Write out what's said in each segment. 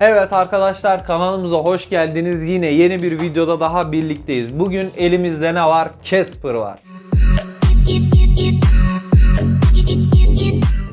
Evet arkadaşlar kanalımıza hoş geldiniz. Yine yeni bir videoda daha birlikteyiz. Bugün elimizde ne var? Casper var.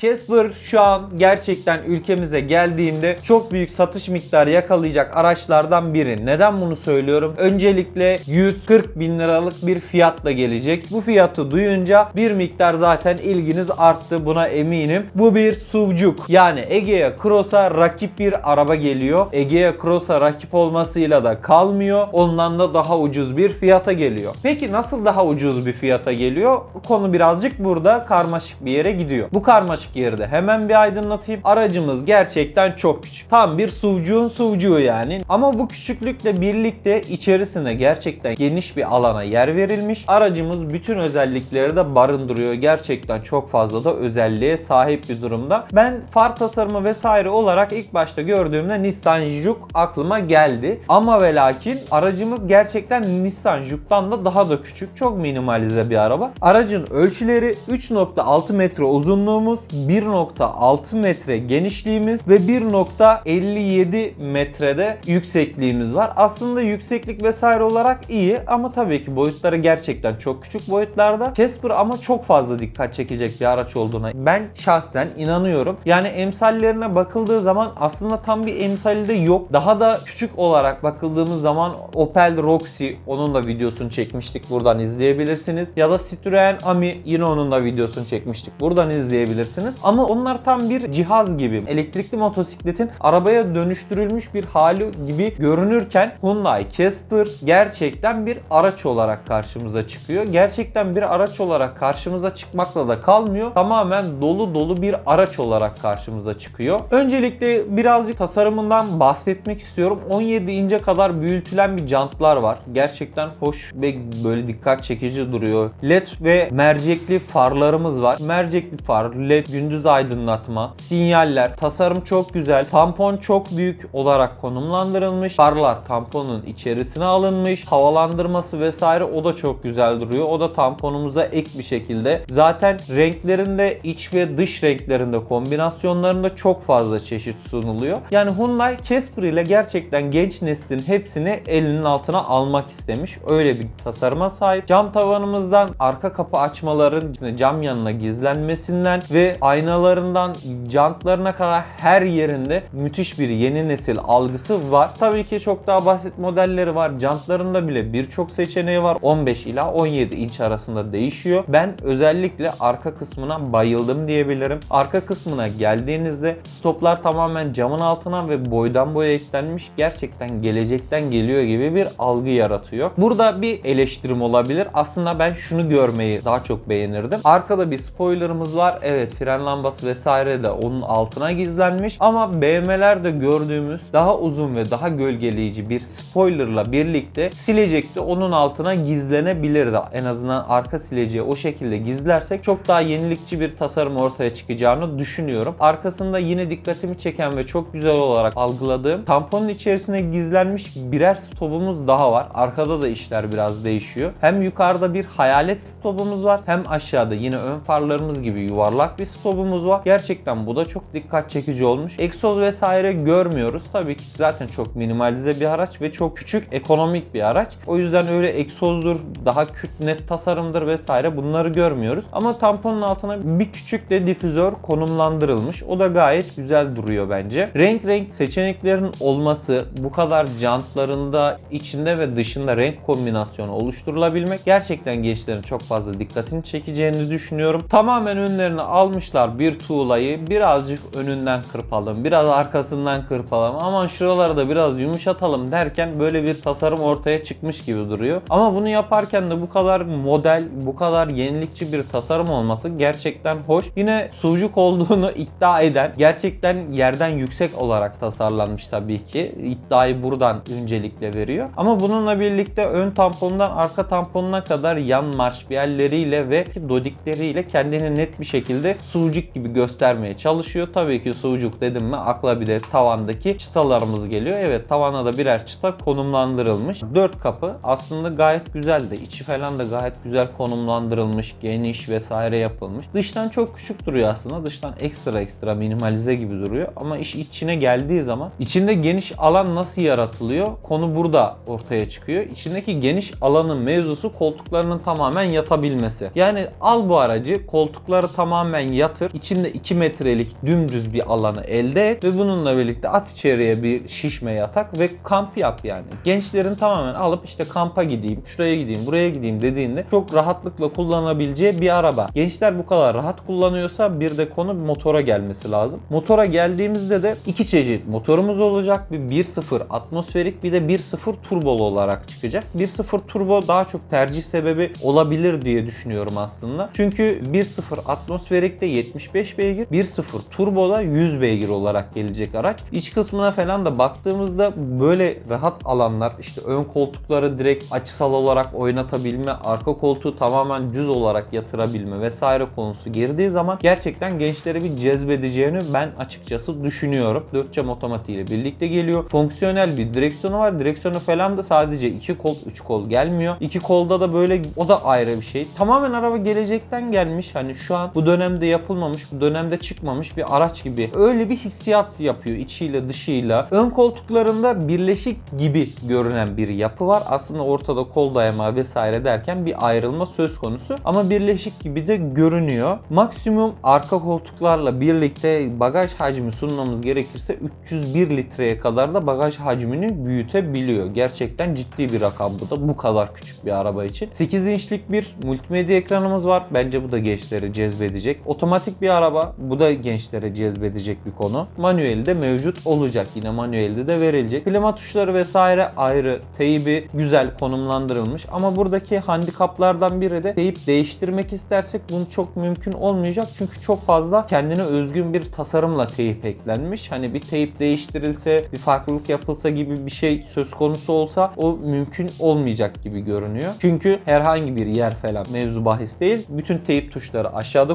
Casper şu an gerçekten ülkemize geldiğinde çok büyük satış miktarı yakalayacak araçlardan biri. Neden bunu söylüyorum? Öncelikle 140 bin liralık bir fiyatla gelecek. Bu fiyatı duyunca bir miktar zaten ilginiz arttı buna eminim. Bu bir SUV'cuk. Yani Egea Cross'a rakip bir araba geliyor. Egea Cross'a rakip olmasıyla da kalmıyor. Ondan da daha ucuz bir fiyata geliyor. Peki nasıl daha ucuz bir fiyata geliyor? Konu birazcık burada karmaşık bir yere gidiyor. Bu karmaşık yerde hemen bir aydınlatayım. Aracımız gerçekten çok küçük. Tam bir SUV'cuğun SUV'cuğu yani. Ama bu küçüklükle birlikte içerisinde gerçekten geniş bir alana yer verilmiş. Aracımız bütün özellikleri de barındırıyor. Gerçekten çok fazla da özelliğe sahip bir durumda. Ben far tasarımı vesaire olarak ilk başta gördüğümde Nissan Juke aklıma geldi. Ama ve lakin aracımız gerçekten Nissan Juke'dan da daha da küçük. Çok minimalize bir araba. Aracın ölçüleri 3.6 metre uzunluğumuz, 1.6 metre genişliğimiz ve 1.57 metrede yüksekliğimiz var. Aslında yükseklik vesaire olarak iyi ama tabii ki boyutları gerçekten çok küçük boyutlarda. Casper ama çok fazla dikkat çekecek bir araç olduğuna ben şahsen inanıyorum. Yani emsallerine bakıldığı zaman aslında tam bir emsali de yok. Daha da küçük olarak bakıldığımız zaman Opel Roxy onun da videosunu çekmiştik. Buradan izleyebilirsiniz. Ya da Citroen Ami yine onun da videosunu çekmiştik. Buradan izleyebilirsiniz. Ama onlar tam bir cihaz gibi. Elektrikli motosikletin arabaya dönüştürülmüş bir hali gibi görünürken Hyundai Casper gerçekten bir araç olarak karşımıza çıkıyor. Gerçekten bir araç olarak karşımıza çıkmakla da kalmıyor. Tamamen dolu dolu bir araç olarak karşımıza çıkıyor. Öncelikle birazcık tasarımından bahsetmek istiyorum. 17 ince kadar büyütülen bir jantlar var. Gerçekten hoş ve böyle dikkat çekici duruyor. LED ve mercekli farlarımız var. Mercekli far, LED gündüz aydınlatma, sinyaller, tasarım çok güzel. Tampon çok büyük olarak konumlandırılmış. Farlar tamponun içerisine alınmış. Havalandırması vesaire o da çok güzel duruyor. O da tamponumuza ek bir şekilde. Zaten renklerinde iç ve dış renklerinde kombinasyonlarında çok fazla çeşit sunuluyor. Yani Hyundai Casper ile gerçekten genç neslin hepsini elinin altına almak istemiş. Öyle bir tasarıma sahip. Cam tavanımızdan arka kapı açmaların cam yanına gizlenmesinden ve aynalarından jantlarına kadar her yerinde müthiş bir yeni nesil algısı var. Tabii ki çok daha basit modelleri var. Jantlarında bile birçok seçeneği var. 15 ila 17 inç arasında değişiyor. Ben özellikle arka kısmına bayıldım diyebilirim. Arka kısmına geldiğinizde stoplar tamamen camın altına ve boydan boya eklenmiş. Gerçekten gelecekten geliyor gibi bir algı yaratıyor. Burada bir eleştirim olabilir. Aslında ben şunu görmeyi daha çok beğenirdim. Arkada bir spoilerımız var. Evet fren lambası vesaire de onun altına gizlenmiş. Ama BMW'lerde gördüğümüz daha uzun ve daha gölgeleyici bir spoilerla birlikte silecek de onun altına gizlenebilirdi. En azından arka sileceği o şekilde gizlersek çok daha yenilikçi bir tasarım ortaya çıkacağını düşünüyorum. Arkasında yine dikkatimi çeken ve çok güzel olarak algıladığım tamponun içerisine gizlenmiş birer stopumuz daha var. Arkada da işler biraz değişiyor. Hem yukarıda bir hayalet stopumuz var hem aşağıda yine ön farlarımız gibi yuvarlak bir stopumuz var. Gerçekten bu da çok dikkat çekici olmuş. Egzoz vesaire görmüyoruz. Tabii ki zaten çok minimalize bir araç ve çok küçük ekonomik bir araç. O yüzden öyle egzozdur, daha küt net tasarımdır vesaire bunları görmüyoruz. Ama tamponun altına bir küçük de difüzör konumlandırılmış. O da gayet güzel duruyor bence. Renk renk seçeneklerin olması, bu kadar jantlarında içinde ve dışında renk kombinasyonu oluşturulabilmek gerçekten gençlerin çok fazla dikkatini çekeceğini düşünüyorum. Tamamen önlerine almışlar bir tuğlayı. Birazcık önünden kırpalım, biraz arkasından kırpalım. Aman şuraları da biraz yumuşatalım derken böyle bir tasarım ortaya çıkmış gibi duruyor. Ama bunu yaparken de bu kadar model, bu kadar yenilikçi bir tasarım olması gerçekten hoş. Yine sucuk olduğunu iddia eden, gerçekten yerden yüksek olarak tasarlanmış tabii ki. İddiayı buradan öncelikle veriyor. Ama bununla birlikte ön tampondan arka tamponuna kadar yan marşpiyerleriyle ve dodikleriyle kendini net bir şekilde sucuk gibi göstermeye çalışıyor. Tabii ki sucuk dedim mi akla bir de tavandaki çıtalarımız geliyor. Evet tavana da birer çıta konumlandırılmış. 4 kapı aslında gayet güzel de içi falan da gayet güzel konumlandırılmış, geniş vesaire yapılmış. Dıştan çok küçük duruyor aslında. Dıştan ekstra ekstra minimalize gibi duruyor ama iş içine geldiği zaman içinde geniş alan nasıl yaratılıyor? Konu burada ortaya çıkıyor. İçindeki geniş alanın mevzusu koltuklarının tamamen yatabilmesi. Yani al bu aracı koltukları tamamen yatır. İçinde 2 metrelik dümdüz bir alanı elde et ve bununla birlikte at içeriye bir şişme yatak ve kamp yap yani. Gençlerin tamamen alıp işte kampa gideyim, şuraya gideyim, buraya gideyim dediğinde çok rahatlıkla kullanabileceği bir araba. Gençler bu kadar rahat kullanıyorsa bir de konu motora gelmesi lazım. Motora geldiğimizde de iki çeşit motorumuz olacak. Bir 1.0 atmosferik bir de 1.0 turbolu olarak çıkacak. 1.0 turbo daha çok tercih sebebi olabilir diye düşünüyorum aslında. Çünkü 1.0 atmosferikte 75 beygir, 1.0 turboda 100 beygir olarak gelecek araç. İç kısmına falan da baktığımızda böyle rahat alanlar işte ön koltukları direkt açısal olarak oynatabilme, arka koltuğu tamamen düz olarak yatırabilme vesaire konusu girdiği zaman gerçekten gençleri bir cezbedeceğini ben açıkçası düşünüyorum. 4 cam otomatiğiyle birlikte geliyor. Fonksiyonel bir direksiyonu var. Direksiyonu falan da sadece 2 kol 3 kol gelmiyor. 2 kolda da böyle o da ayrı bir şey. Tamamen araba gelecekten gelmiş. Hani şu an bu dönemde yapılmamış, bu dönemde çıkmamış bir araç gibi. Öyle bir hissiyat yapıyor içiyle dışıyla. Ön koltuklarında birleşik gibi görünen bir yapı var. Aslında ortada kol dayama vesaire derken bir ayrılma söz konusu. Ama birleşik gibi de görünüyor. Maksimum arka koltuklarla birlikte bagaj hacmi sunmamız gerekirse 301 litreye kadar da bagaj hacmini büyütebiliyor. Gerçekten ciddi bir rakam bu da bu kadar küçük bir araba için. 8 inçlik bir multimedya ekranımız var. Bence bu da gençleri cezbedecek. Otomatik bir araba. Bu da gençlere cezbedecek bir konu. Manueli de mevcut olacak. Yine manuelde de verilecek. Klima tuşları vesaire ayrı. Teybi güzel konumlandırılmış. Ama buradaki handikaplardan biri de teyip değiştirmek istersek bunu çok mümkün olmayacak. Çünkü çok fazla kendine özgün bir tasarımla teyip eklenmiş. Hani bir teyip değiştirilse, bir farklılık yapılsa gibi bir şey söz konusu olsa o mümkün olmayacak gibi görünüyor. Çünkü herhangi bir yer falan mevzu bahis değil. Bütün teyip tuşları aşağıda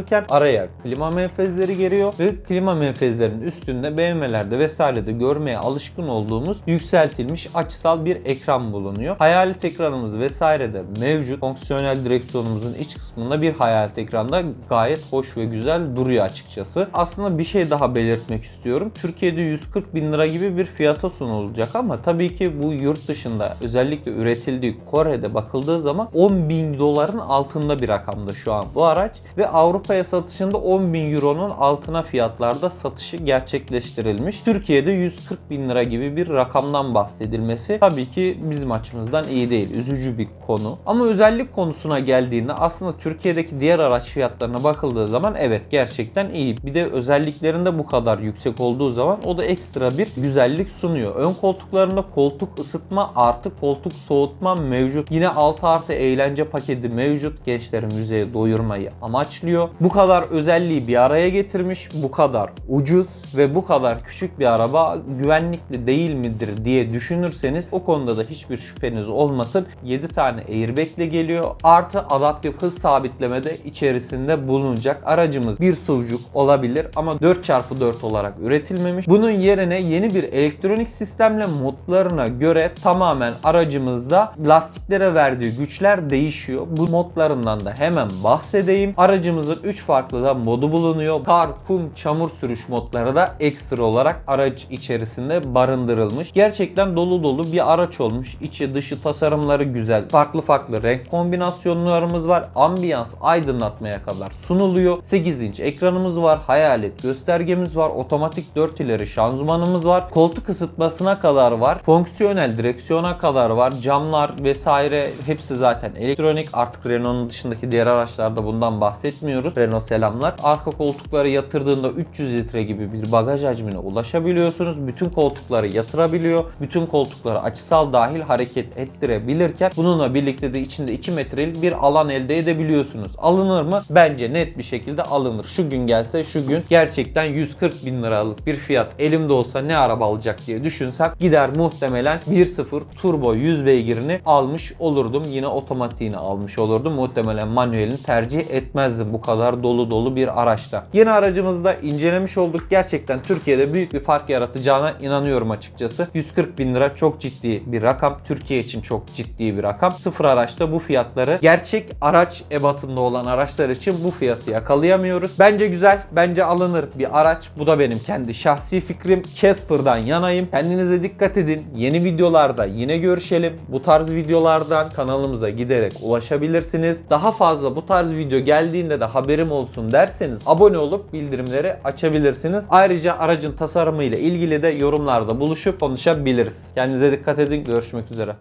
konumlandırırken araya klima menfezleri geliyor ve klima menfezlerinin üstünde BMW'lerde vesairede görmeye alışkın olduğumuz yükseltilmiş açısal bir ekran bulunuyor. Hayalet ekranımız vesaire de mevcut. Fonksiyonel direksiyonumuzun iç kısmında bir hayalet ekranda gayet hoş ve güzel duruyor açıkçası. Aslında bir şey daha belirtmek istiyorum. Türkiye'de 140 bin lira gibi bir fiyata sunulacak ama tabii ki bu yurt dışında özellikle üretildiği Kore'de bakıldığı zaman 10 bin doların altında bir rakamda şu an bu araç ve Avrupa'ya satışında 10 bin euronun altına fiyatlarda satışı gerçekleştirilmiş. Türkiye'de 140 bin lira gibi bir rakamdan bahsedilmesi tabii ki bizim açımızdan iyi değil. Üzücü bir konu. Ama özellik konusuna geldiğinde aslında Türkiye'deki diğer araç fiyatlarına bakıldığı zaman evet gerçekten iyi. Bir de özelliklerinde bu kadar yüksek olduğu zaman o da ekstra bir güzellik sunuyor. Ön koltuklarında koltuk ısıtma artı koltuk soğutma mevcut. Yine 6 artı eğlence paketi mevcut. Gençleri müzeye doyurmayı amaçlıyor. Bu kadar özelliği bir araya getirmiş. Bu kadar ucuz ve bu kadar küçük bir araba güvenlikli değil midir diye düşünürseniz o konuda da hiçbir şüpheniz olmasın. 7 tane airbag ile geliyor. Artı adaptif hız sabitleme de içerisinde bulunacak. Aracımız bir sucuk olabilir ama 4x4 olarak üretilmemiş. Bunun yerine yeni bir elektronik sistemle modlarına göre tamamen aracımızda lastiklere verdiği güçler değişiyor. Bu modlarından da hemen bahsedeyim. Aracımızın 3 farklı da modu bulunuyor. Kar, kum, çamur sürüş modları da ekstra olarak araç içerisinde barındırılmış. Gerçekten dolu dolu bir araç olmuş. İçi dışı tasarımları güzel. Farklı farklı renk kombinasyonlarımız var. Ambiyans aydınlatmaya kadar sunuluyor. 8 inç ekranımız var. Hayalet göstergemiz var. Otomatik 4 ileri şanzımanımız var. Koltuk ısıtmasına kadar var. Fonksiyonel direksiyona kadar var. Camlar vesaire hepsi zaten elektronik. Artık Renault'un dışındaki diğer araçlarda bundan bahsetmiyoruz. Renault selamlar. Arka koltukları yatırdığında 300 litre gibi bir bagaj hacmine ulaşabiliyorsunuz. Bütün koltukları yatırabiliyor. Bütün koltukları açısal dahil hareket ettirebilirken bununla birlikte de içinde 2 metrelik bir alan elde edebiliyorsunuz. Alınır mı? Bence net bir şekilde alınır. Şu gün gelse şu gün gerçekten 140 bin liralık bir fiyat elimde olsa ne araba alacak diye düşünsem gider muhtemelen 1.0 turbo 100 beygirini almış olurdum. Yine otomatiğini almış olurdum. Muhtemelen manuelini tercih etmezdim bu kadar kadar dolu dolu bir araçta. Yeni aracımızda incelemiş olduk. Gerçekten Türkiye'de büyük bir fark yaratacağına inanıyorum açıkçası. 140 bin lira çok ciddi bir rakam. Türkiye için çok ciddi bir rakam. Sıfır araçta bu fiyatları gerçek araç ebatında olan araçlar için bu fiyatı yakalayamıyoruz. Bence güzel. Bence alınır bir araç. Bu da benim kendi şahsi fikrim. Casper'dan yanayım. Kendinize dikkat edin. Yeni videolarda yine görüşelim. Bu tarz videolardan kanalımıza giderek ulaşabilirsiniz. Daha fazla bu tarz video geldiğinde de haberim olsun derseniz abone olup bildirimleri açabilirsiniz. Ayrıca aracın tasarımı ile ilgili de yorumlarda buluşup konuşabiliriz. Kendinize dikkat edin. Görüşmek üzere.